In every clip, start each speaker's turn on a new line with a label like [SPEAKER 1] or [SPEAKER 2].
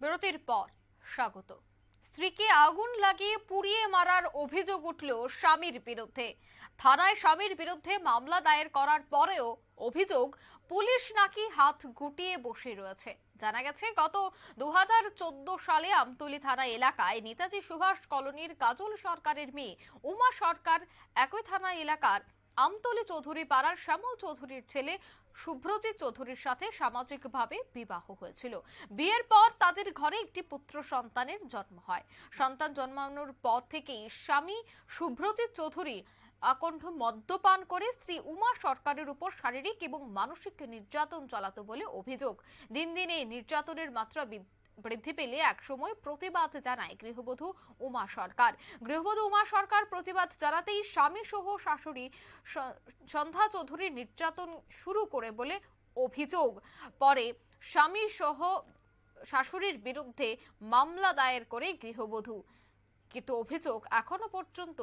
[SPEAKER 1] বিরতির পর স্বাগত। স্ত্রীকে আগুন লাগিয়ে পুড়িয়ে মারার অভিযোগ উঠল স্বামীর বিরুদ্ধে। থানায় স্বামীর বিরুদ্ধে মামলা দায়ের করার পরেও অভিযোগ পুলিশ নাকি হাত গুটিয়ে বসে রয়েছে। জানা গেছে, গত দু হাজার চোদ্দ সালে আমতলী থানা এলাকায় নেতাজি সুভাষ কলোনির কাজল সরকারের মেয়ে উমা সরকার একই থানা এলাকার আমতলী চৌধুরী পাড়ার শ্যামল চৌধুরীর ছেলে শুভ্রজিৎ চৌধুরীর সাথে সামাজিকভাবে বিবাহ হয়েছিল। বিয়ের পর তাদের ঘরে একটি পুত্র সন্তানের জন্ম হয়। সন্তান জন্মানোর পর থেকেই স্বামী শুভ্রজিৎ চৌধুরী আকণ্ঠ মদ্যপান করে স্ত্রী উমা সরকারের উপর শারীরিক এবং মানসিক নির্যাতন চালাতো বলে অভিযোগ। দিন দিন এই নির্যাতনের মাত্রা বৃদ্ধি পেলে একসময় প্রতিবাদ জানায় গৃহবধূ উমা সরকার। গৃহবধূ উমা সরকার প্রতিবাদ জানাতেই স্বামী সহ শাশুড়ি সন্ধ্যা চৌধুরী নির্যাতন শুরু করে বলে অভিযোগ। পরে স্বামী সহ শাশুড়ির বিরুদ্ধে মামলা দায়ের করে গৃহবধূ। কিন্তু অভিযোগ এখনও পর্যন্ত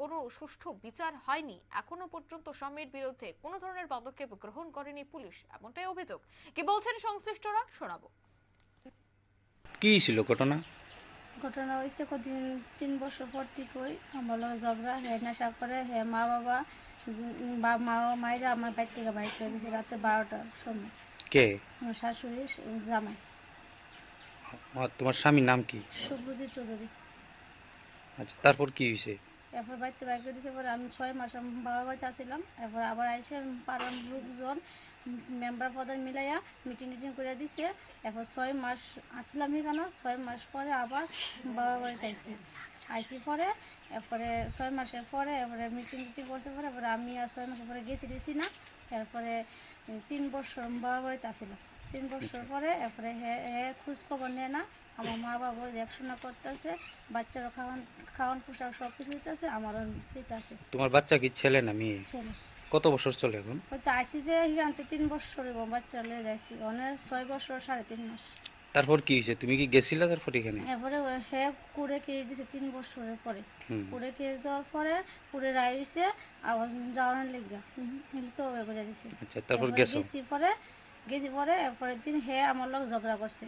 [SPEAKER 1] কোনো সুষ্ঠু বিচার হয়নি। এখনও পর্যন্ত স্বামীর বিরুদ্ধে কোনো ধরনের পদক্ষেপ গ্রহণ করেনি পুলিশ, এমনটাই অভিযোগ। কি বলছেন সংশ্লিষ্টরা? শোনাবো।
[SPEAKER 2] কি ছিল ঘটনা?
[SPEAKER 3] ঘটনা হয়েছে কদিন তিন বছর পর থেকে আমার লগে ঝগড়া হে নেশা করে হে মা বাবা বা মা মায়েরা আমার বাড়ি থেকে বাইর করে দিয়েছে রাতে বারোটার সময়।
[SPEAKER 2] কে?
[SPEAKER 3] আমার শাশুড়ি জামাই।
[SPEAKER 2] তোমার স্বামীর নাম কি?
[SPEAKER 3] শুভ্রজিৎ চৌধুরী।
[SPEAKER 2] আচ্ছা তারপর কি হয়েছে
[SPEAKER 3] এরপর বাড়িতে বাইর করে দিয়েছে পরে আমি ছয় মাস আমি বাবা বাড়িতে আসছিলাম। এরপর আবার আইসে পাড়ার লোকজন, মেম্বার প্রধান মিলাইয়া মিটিং টিটিং করে দিছে। এরপর ছয় মাস আসলাম এখানে, ছয় মাস পরে আবার বাবা বাড়িতে আইসি আইসি পরে, এরপরে ছয় মাসের পরে, এরপরে মিটিং টিটিং করছে পরে, এরপরে আমি আর ছয় মাসের পরে গেছি দিছি না। এরপরে তিন বছর বাবা বাড়িতে আসছিলাম। তিন বছর পরে এরপরে হে হে খোঁজ খবর নেয় না আমার মা বাবা দেখাশোনা করতেছে বাচ্চারও খাওয়ান খাওয়ান পোশাক সব কিছু দিতেছে আমারও দিতেছে।
[SPEAKER 2] তোমার বাচ্চা কি ছেলে না মেয়ে?
[SPEAKER 3] ছেলে।
[SPEAKER 2] কত বছর চলে এখন?
[SPEAKER 3] হয়তো আসি যে এখানতে তিন বছর এবং বাচ্চা লয়ে যাইছি। অনেক ছয় বছর সাড়ে তিন মাস।
[SPEAKER 2] তারপর কি হয়েছে? তুমি কি গেছিলা তারপর এখানে?
[SPEAKER 3] এরপরে হে কুড়ে কেস দিছে তিন বছরের পরে। কুড়ে কেস দেওয়ার পরে কুড়ে রায় হয়েছে আবার যাওয়ার লেগা মিলি তো ওয়ে করে দিছে।
[SPEAKER 2] আচ্ছা তারপর গেছো?
[SPEAKER 3] গেছি পরে গেছি পরে এরপরের দিন হে আমার লোক ঝগড়া করছে।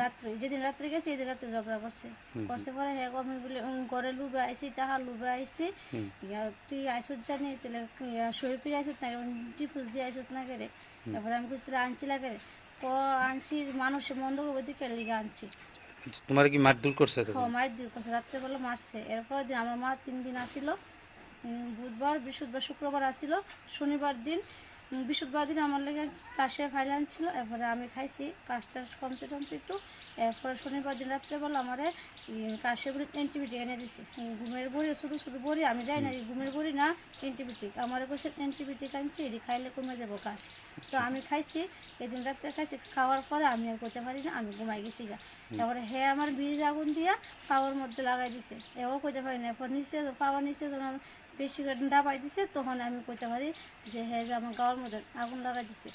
[SPEAKER 3] রাত্রে যেদিন রাত্রে গেছি এদিন রাত্রে ঝগড়া করছে। করছে পরে হে আমি বলে ঘরে লুবে আইসি টাহা লুবে আইসি তুই আইসত জানি তাহলে শহীদ আইসত না ডিফুজ দিয়ে আইসত না করে
[SPEAKER 2] হুম।
[SPEAKER 3] তারপরে আমি কিছু আনছি লাগে ক আনছি মানুষের মন্দ করবে দিকে লিগে আনছি?
[SPEAKER 2] তোমার কি মারধর করছে
[SPEAKER 3] হ
[SPEAKER 2] তখন
[SPEAKER 3] মায়ের দিন করছে রাত্রেবেলা মারছে। এরপর দিন আমার মা তিন দিন আসিল। বুধবার বৃহস্পতিবার শুক্রবার আসিল। শনিবার দিন বৃহস্পতিবার দিন আমার লেগে কাশের ফাইল আনছিল। এরপরে আমি খাইছি কাশটা কমছে টমছে একটু। এরপরে শনিবার দিন রাত্রেবেলা আমারে বড়ি অ্যান্টিবায়োটিক এনে দিছে। ঘুমের বড়ি ছোটো ছোটো বড়ি আমি যাই না ঘুমের বড়ি না অ্যান্টিবায়োটিক আমার কাছে অ্যান্টিবায়োটিক আনছি এটি খাইলে কমে যাব কাশ তো আমি খাইছি এদিন রাত্রে খাইছি খাওয়ার পরে আমি আর করতে পারি না আমি ঘুমাই গেছি গা। তারপরে হে আমার বীজ আগুন দিয়া পাওয়ার মধ্যে লাগাই দিছে। এও কইতে পারি না এরপর নিচে পাওয়ার নিচে যখন বেশি করে ডাবাই দিছে তখন আমি কইতে পারি যে হে যে আমার গাওয়ার মধ্যে আগুন লাগাই দিছে।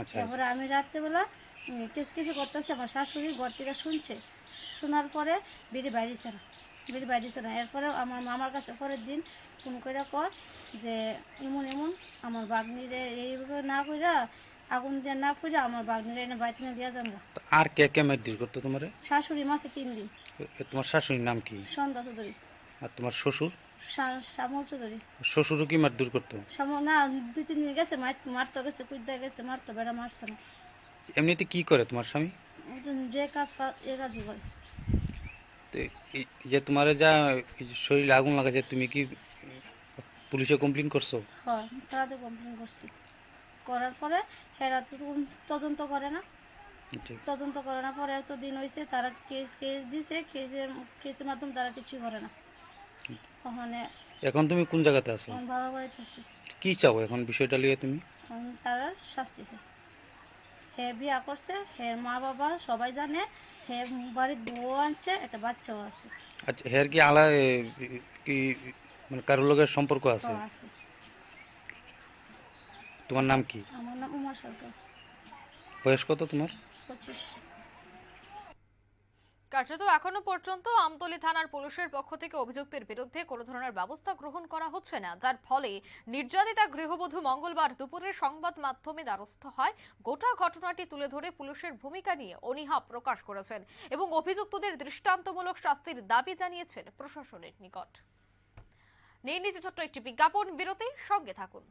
[SPEAKER 2] আচ্ছা।
[SPEAKER 3] তারপরে আমি রাত্রেবেলা উম, কিছু কিছু করতেছে আমার শাশুড়ি ঘর থেকে শুনছে। শোনার পরে বেরিয়ে বাইরেছে না বেরিয়ে বাইরেছে না। এরপরে আমার মামার কাছে পরের দিন ফোন করে কয় যে এমন এমন আমার বাগনিরে এইভাবে না কইরা আগুন দিয়ে না কইরা আমার বাগনিরে এনে বাইতে নিয়ে দিয়া গা।
[SPEAKER 2] আর কে কে মারধর করতো তোমার?
[SPEAKER 3] শাশুড়ি মাসে তিন দিন।
[SPEAKER 2] তোমার শাশুড়ির নাম কি?
[SPEAKER 3] সন্ধ্যা চৌধুরী।
[SPEAKER 2] আর তোমার শ্বশুর?
[SPEAKER 3] শা- চৌধুরী
[SPEAKER 2] শ্বশুরও কি মারধর করতো?
[SPEAKER 3] না দুই তিন দিন গেছে মার গেছে কুইদা গেছে মারতে বেড়া মারছে না।
[SPEAKER 2] এমনিতে কি করে তোমার স্বামী?
[SPEAKER 3] যে কাজ এ কাজই করে।
[SPEAKER 2] যে তোমার যা শরীরে আগুন লাগাছে তুমি কি পুলিশে কমপ্লেন করছ?
[SPEAKER 3] হয় তারাতে কমপ্লেন করছি। করার পরে হেরা তো তদন্ত করে না। তদন্ত করে না পরে এত দিন হয়েছে তারা কেস কেস দিছে কেসের কেসের মাধ্যমে তারা কিছু করে না। ওখানে
[SPEAKER 2] এখন তুমি কোন জায়গাতে আছো?
[SPEAKER 3] আমার বাবা বাড়িতে আছে।
[SPEAKER 2] কি চাও এখন বিষয়টা নিয়ে তুমি?
[SPEAKER 3] তারা শাস্তি হে বিয়া করছে হে মা বাবা সবাই জানে হে বাড়ির বউ আনছে একটা বাচ্চাও আছে।
[SPEAKER 2] আচ্ছা হের কি আলা কি মানে কারোর লগের সম্পর্ক আছে?
[SPEAKER 3] আছে।
[SPEAKER 2] তোমার নাম কি?
[SPEAKER 3] আমার নাম উমা সরকার।
[SPEAKER 2] বয়স কত তোমার?
[SPEAKER 3] পঁচিশ।
[SPEAKER 1] কার্যত এখনও পর্যন্ত আমতলী থানার পুলিশের পক্ষ থেকে অভিযুক্তের বিরুদ্ধে কোনো ধরনের ব্যবস্থা গ্রহণ করা হচ্ছে না, যার ফলে নির্যাতিতা গৃহবধূ মঙ্গলবার দুপুরে সংবাদ মাধ্যমে দ্বারস্থ হয়। গোটা ঘটনাটি তুলে ধরে পুলিশের ভূমিকা নিয়ে অনীহা প্রকাশ করেছেন এবং অভিযুক্তদের দৃষ্টান্তমূলক শাস্তির দাবি জানিয়েছেন প্রশাসনের নিকট। নিয়ে নিচে ছোট্ট একটি বিজ্ঞাপন, বিরতি, সঙ্গে থাকুন।